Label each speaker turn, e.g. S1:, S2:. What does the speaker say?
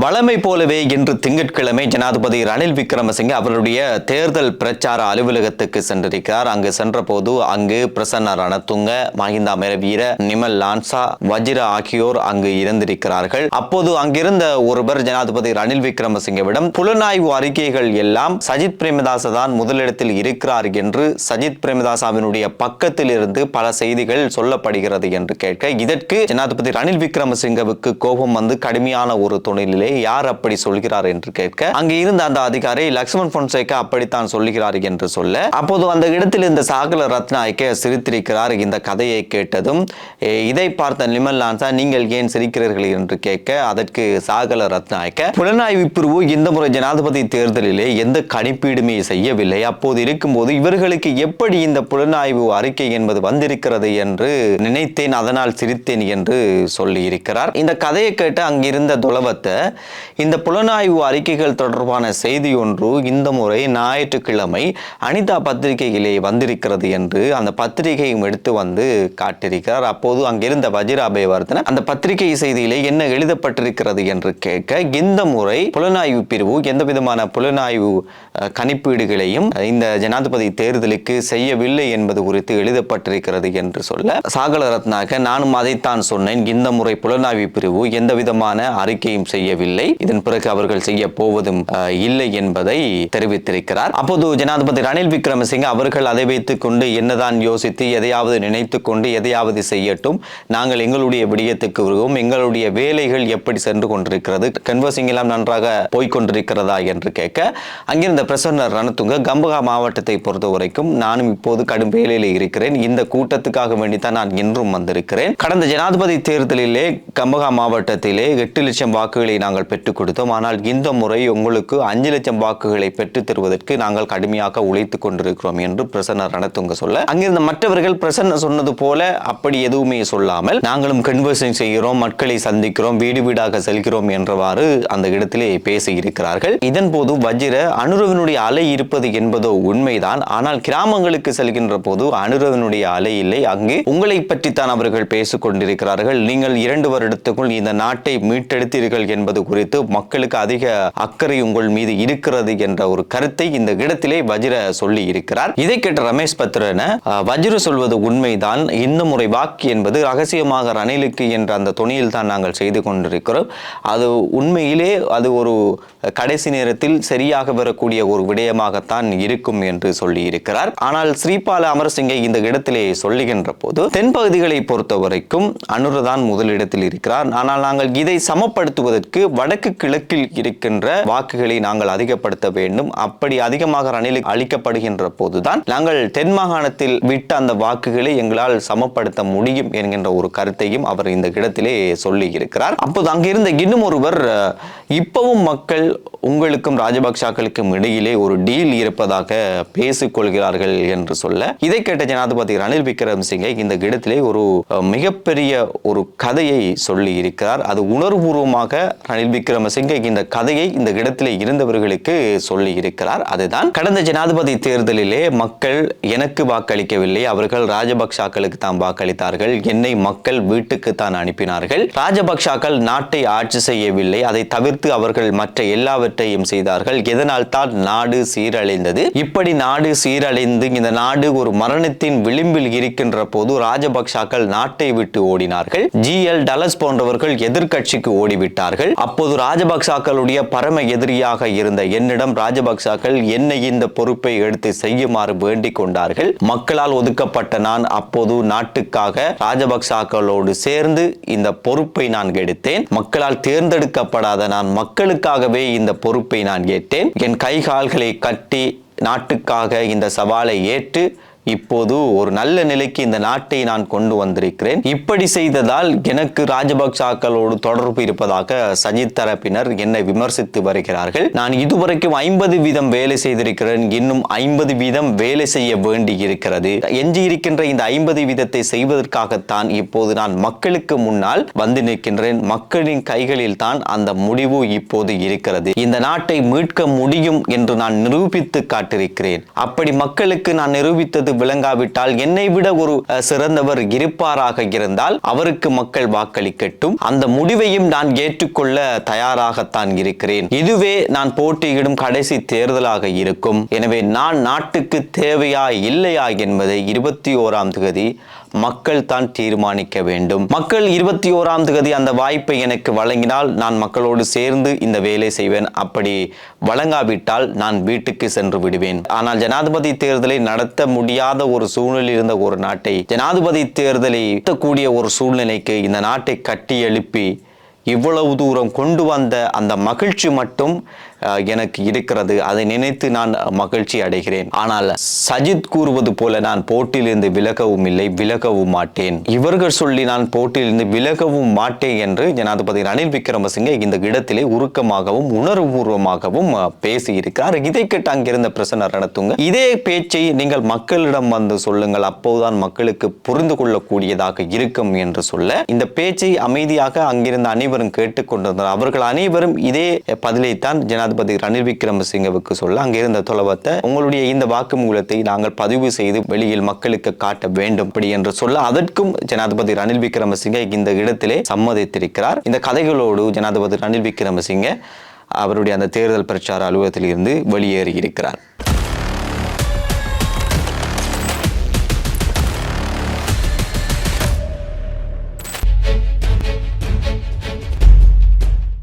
S1: வழமை போலவே இன்று திங்கட்கிழமை ஜனாதிபதி ரணில் விக்ரமசிங்கே அவருடைய தேர்தல் பிரச்சார அலுவலகத்துக்கு சென்றிருக்கிறார். அங்கு சென்றபோது அங்கு பிரசன்ன ரணத்துங்க மஹிந்தா மேரவீர நிமல் லான்சா வஜிர ஆகியோர் அங்கு இருந்திருக்கிறார்கள். அப்போது அங்கிருந்த ஒருவர் ஜனாதிபதி ரணில் விக்ரமசிங்கவிடம் புலனாய்வு அறிக்கைகள் எல்லாம் சஜித் பிரேமதாச தான் முதலிடத்தில் இருக்கிறார் என்று சஜித் பிரேமதாசாவினுடைய பக்கத்தில் இருந்து பல செய்திகள் சொல்லப்படுகிறது என்று கேட்க இதற்கு ஜனாதிபதி ரணில் விக்ரமசிங்கவுக்கு கோபம் வந்து கடுமையான ஒரு துணையிலே யார் அப்படி சொல்கிறார் என்று கேட்க அங்கு இருந்த அந்த அதிகாரி லக்ஷ்மண் பொன்சேகா அப்படித்தான் சொல்லுகிறார் என்று சொல்ல அப்போது அந்த இடத்தில் இந்த சாகல ரத்நாயக்க சிரித்திருக்கிறார் இந்த கதையை கேட்டதும் இதை பார்த்த நிமல் லான்சா நீங்கள் ஏன் சிரிக்கிறீர்கள்? என்று கேட்க அதற்கு சாகல ரத்நாயக்க புலனாய்வு பிரிவு இந்த முறை ஜனாதிபதி தேர்தலிலே எந்த கணிப்பீடுமே செய்யவில்லை. அப்போது இருக்கும்போது இவர்களுக்கு எப்படி இந்த புலனாய்வு அறிக்கை என்பது வந்திருக்கிறது என்று நினைத்தேன் அதனால் சிரித்தேன் என்று சொல்லியிருக்கிறார். இந்த கதையை கேட்டு அங்கிருந்த துளவத்தை இந்த புலனாய்வு அறிக்கைகள் தொடர்பான செய்தி ஒன்று இந்த முறை ஞாயிற்றுக்கிழமை அனிதா பத்திரிகையிலே வந்திருக்கிறது என்று அந்த பத்திரிகையும் எடுத்து வந்து காட்டியிருக்கிறார். அப்போது அங்கிருந்த வஜிராபே அபயவர்தன அந்த பத்திரிகை செய்தியிலே என்ன எழுதப்பட்டிருக்கிறது என்று கேட்க இந்த முறை புலனாய்வு பிரிவு எந்த விதமான புலனாய்வு கணிப்பீடுகளையும் இந்த ஜனாதிபதி தேர்தலுக்கு செய்யவில்லை என்பது குறித்து எழுதப்பட்டிருக்கிறது என்று சொல்ல சாகல ரத்னாக நானும் அதைத்தான் சொன்னேன். இந்த முறை புலனாய்வு பிரிவு எந்த விதமான அறிக்கையும் செய்யவில்லை. இதன் பிறகு அவர்கள் செய்ய போவதும் இல்லை என்பதை தெரிவித்திருக்கிறார். அப்போது ஜனாதிபதி ரணில் விக்ரமசிங்க அவர்கள் அதை வைத்துக் கொண்டு என்னதான் யோசித்து எதையாவது நினைத்துக் கொண்டு எதையாவது செய்யட்டும். நாங்கள் எங்களுடைய விடயத்துக்கு வருவோம். எங்களுடைய வேலைகள் எப்படி சென்று கொண்டிருக்கிறது கன்வர்சிங் எல்லாம் நன்றாக போய்கொண்டிருக்கிறதா என்று கேட்க அங்கிருந்த பிரசன்னர் ரணத்துங்க கம்பகா மாவட்டத்தை பொறுத்த வரைக்கும் நானும் இப்போது கடும் வேலையில் இருக்கிறேன். இந்த கூட்டத்துக்காக வேண்டித்தான் நான் இன்றும் வந்திருக்கிறேன். கடந்த ஜனாதிபதி தேர்தலிலே கம்பகா மாவட்டத்திலே எட்டு லட்சம் வாக்குகளை நாங்கள் பெற்றுக் கொடுத்தோம். ஆனால் இந்த முறை உங்களுக்கு அஞ்சு லட்சம் வாக்குகளை பெற்றுத் தருவதற்கு நாங்கள் கடுமையாக உழைத்துக் கொண்டிருக்கிறோம் என்று பிரசன்னர் ரணத்துங்க சொல்ல. அங்கிருந்த மற்றவர்கள் பிரசன்ன சொன்னது போல அப்படி எதுவுமே சொல்லாமல் நாங்களும் கன்வர்சன் செய்கிறோம் மக்களை சந்திக்கிறோம் வீடு வீடாக செல்கிறோம் என்றவாறு அந்த இடத்திலே பேசி இருக்கிறார்கள் இதன் போது வஜிர அனுரவனுடைய அலை இருப்பது என்பதோ உண்மைதான். ஆனால் கிராமங்களுக்கு செல்கின்ற போது அனுரவனுடைய அலை இல்லை. அங்கு உங்களை பற்றித்தான் அவர்கள் பேசிக் கொண்டிருக்கிறார்கள். நீங்கள் இரண்டு வருடத்துக்குள் இந்த நாட்டை மீட்டெடுத்தீர்கள் என்பது குறித்து மக்களுக்கு அதிக அக்கறை உங்கள் மீது இருக்கிறது என்ற ஒரு கருத்தை இந்த இடத்திலே வஜிர சொல்லி இருக்கிறார். இதை கேட்ட ரமேஷ் பத்ரன வஜிர சொல்வது உண்மைதான். இந்த முறை வாக்கு என்பது ரகசியமாக ரணிலுக்கு என்ற அந்த துணியில் தான் நாங்கள் செய்து கொண்டிருக்கிறோம். அது உண்மையிலே அது ஒரு கடைசி நேரத்தில் சரியாக வரக்கூடிய ஒரு விடயமாகத்தான் இருக்கும் என்று சொல்லி இருக்கிறார். ஆனால் ஸ்ரீபால அமரசிங்கை இந்த இடத்திலே சொல்லுகின்ற போது தென்பகுதிகளை பொறுத்த வரைக்கும் அனுரதான் முதலிடத்தில் இருக்கிறார். ஆனால் நாங்கள் இதை சமப்படுத்துவதற்கு வடக்கு கிழக்கில் இருக்கின்ற வாக்குகளை நாங்கள் அதிகப்படுத்த வேண்டும். அப்படி அதிகமாக ரணிலுக்கு அளிக்கப்படுகின்ற போதுதான் நாங்கள் தென் மாகாணத்தில் விட்ட அந்த வாக்குகளை எங்களால் சமப்படுத்த முடியும் என்கின்ற ஒரு கருத்தையும் அவர் இந்த இடத்திலே சொல்லி இருக்கிறார் அப்போது அங்கிருந்த இன்னும் ஒருவர் இப்பவும் மக்கள் உங்களுக்கும் ராஜபக்சாக்களுக்கும் இடையிலே ஒரு டீல் இருப்பதாக பேசிக்கொள்கிறார்கள் என்று சொல்ல இதை கேட்ட ஜனாதிபதி ரணில் விக்ரமசிங்கே இந்த இடத்திலே ஒரு மிகப்பெரிய ஒரு கதையை சொல்லி இருக்கிறார் அது உணர்வுபூர்வமாக ரணில் விக்ரமசிங்கை இந்த கதையை இந்த இடத்திலே இருந்தவர்களுக்கு சொல்லி இருக்கிறார் அதுதான் கடந்த ஜனாதிபதி தேர்தலிலே மக்கள் எனக்கு வாக்களிக்கவில்லை அவர்கள் ராஜபக்சாக்களுக்கு தான் வாக்களித்தார்கள் என்னை மக்கள் வீட்டுக்கு தான் அனுப்பினார்கள். ராஜபக்சாக்கள் நாட்டை ஆட்சி செய்யவில்லை அதை தவிர்த்து அவர்கள் மற்ற எல்லாவற்றையும் செய்தார்கள். இதனால் தான் நாடு சீரழிந்தது. இப்படி நாடு சீரழிந்து இந்த நாடு ஒரு மரணத்தின் விளிம்பில் இருக்கின்ற போது ராஜபக்சாக்கள் நாட்டை விட்டு ஓடினார்கள். ஜி. எல். டலஸ் போன்றவர்கள் எதிர்கட்சிக்கு ஓடிவிட்டார்கள். அப்போது ராஜபக்சாக்களுடைய பரம எதிரியாக இருந்த என்னிடம் ராஜபக்சாக்கள் என்னை இந்த பொறுப்பை எடுத்து செய்யுமாறு வேண்டிக் கொண்டார்கள். மக்களால் ஒதுக்கப்பட்ட நான் அப்போது நாட்டுக்காக ராஜபக்சாக்களோடு சேர்ந்து இந்த பொறுப்பை நான் எடுத்தேன். மக்களால் தேர்ந்தெடுக்கப்படாத நான் மக்களுக்காகவே இந்த பொறுப்பை நான் ஏற்றேன். என் கை கால்களை கட்டி நாட்டுக்காக இந்த சவாலை ஏற்று இப்போது ஒரு நல்ல நிலைக்கு இந்த நாட்டை நான் கொண்டு வந்திருக்கிறேன். இப்படி செய்ததால் எனக்கு ராஜபக்சாக்களோடு தொடர்பு இருப்பதாக சஜித் தரப்பினர் என்னை விமர்சித்து வருகிறார்கள். நான் இதுவரைக்கும் ஐம்பது வீதம் வேலை செய்திருக்கிறேன். இன்னும் ஐம்பது வீதம் வேலை செய்ய வேண்டி இருக்கிறது எஞ்சி இருக்கின்ற இந்த ஐம்பது வீதத்தை செய்வதற்காகத்தான் இப்போது நான் மக்களுக்கு முன்னால் வந்து நிற்கின்றேன். மக்களின் கைகளில் தான் அந்த முடிவு இப்போது இருக்கிறது. இந்த நாட்டை மீட்க முடியும் என்று நான் நிரூபித்து காட்டிருக்கிறேன் அப்படி மக்களுக்கு நான் நிரூபித்தது விளங்காவிட்டால் என்னை விட ஒரு சிறந்தவர் இருப்பாராக இருந்தால் அவருக்கு மக்கள் வாக்களிக்கட்டும். அந்த முடிவையும் நான் ஏற்றுக்கொள்ள தயாராகத்தான் இருக்கிறேன். இதுவே நான் போட்டியிடும் கடைசி தேர்தலாக இருக்கும். எனவே நான் நாட்டுக்கு தேவையா இல்லையா என்பதை இருபத்தி ஓராம் தேதி மக்கள் தான் தீர்மானிக்க வேண்டும். மக்கள் இருபத்தி ஓராம் தேதி அந்த வாய்ப்பை எனக்கு வழங்கினால் நான் மக்களோடு சேர்ந்து இந்த வேலை செய்வேன். அப்படி வழங்காவிட்டால் நான் வீட்டுக்கு சென்று விடுவேன். ஆனால் ஜனாதிபதி தேர்தலை நடத்த முடியாத ஒரு சூழ்நிலை இருந்த ஒரு நாட்டை ஜனாதிபதி தேர்தலை கூடிய ஒரு சூழ்நிலைக்கு இந்த நாட்டை கட்டி எழுப்பி இவ்வளவு தூரம் கொண்டு வந்த அந்த மகிழ்ச்சி மட்டும் எனக்கு இருக்கிறது அதை நினைத்து நான் மகிழ்ச்சி அடைகிறேன். ஆனால் சஜித் கூறுவது போல நான் போட்டியிலிருந்து விலகவும் இல்லை விலகவும் மாட்டேன். இவர்கள் சொல்லி நான் போட்டியிலிருந்து விலகவும் மாட்டேன் என்று ஜனாதிபதி ரணில் விக்ரமசிங்கே இந்த இடத்திலே உருக்கமாகவும் உணர்வுபூர்வமாகவும் பேசியிருக்கிறார். இதை கேட்டு அங்கிருந்த பிரசன்ன ரணத்துங்க இதே பேச்சை நீங்கள் மக்களிடம் வந்து சொல்லுங்கள் அப்போதுதான் மக்களுக்கு புரிந்து கொள்ளக்கூடியதாக இருக்கும் என்று சொல்ல இந்த பேச்சை அமைதியாக அங்கிருந்த அனைவரும் கேட்டுக்கொண்டிருந்தனர். அவர்கள் அனைவரும் இதே பதிலைத்தான் ஜனாதிபதி ரணில் விக்ரமசிங்கவுக்கு சொல்ல அங்கிருந்த தொலைவத்தை உங்களுடைய இந்த வாக்குமூலத்தை நாங்கள் பதிவு செய்து வெளியில் மக்களுக்கு காட்ட வேண்டும் அப்படி என்று சொல்ல அதற்கும் ஜனாதிபதி ரணில் விக்ரமசிங்கே இந்த இடத்திலே சம்மதித்திருக்கிறார். இந்த கதைகளோடு ஜனாதிபதி ரணில் விக்ரமசிங்கே அவருடைய அந்த தேர்தல் பிரச்சார அலுவலகத்தில் இருந்து வெளியேறி இருக்கிறார்